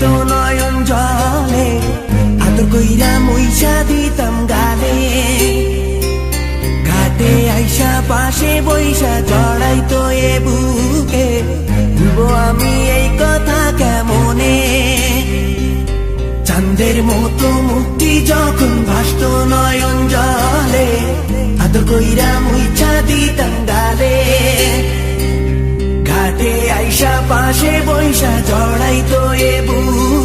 ছোট নয়ন জলে, আদর কইরা মইসা দিতাম গালে। ঘাটে আইসা পাশে বৈশা জড়াইতো এ বুকে ভুলবো আমি এই কথা কেমনে? চাঁদের মতো মুক্তি যখন ভাসত নয়ন জলে, আদর কইরা মইছা দিতাম গালে। ঘাটে আইসা পাশে বৈশা জড়াই তো এ বুকে।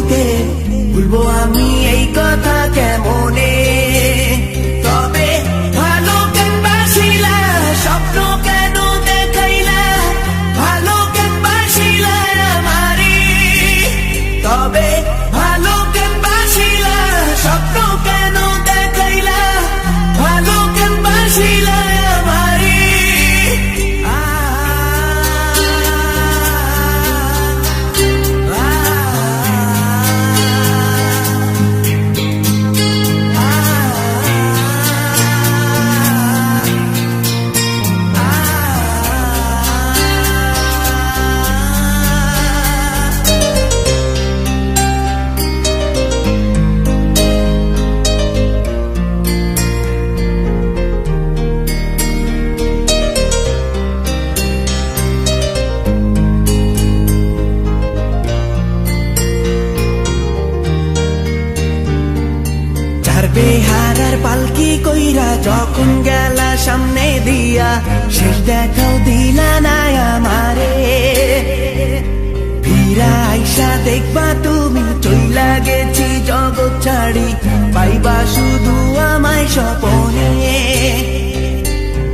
হারার পালকি কইরা যখন গেলা সামনে দিয়া, শেষ দেখাও দিলা না আমারে। ফিরা আইসা দেখবা তুমি, চইলা গেছি জগৎ ছাড়ি, পাইবা শুধু আমায় স্বপনে।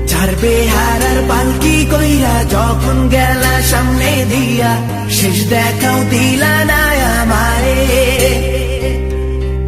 ছাড়বে হারার পালকি কইরা যখন গেলা সামনে দিয়া, শেষ দেখাও দিলা না আমারে।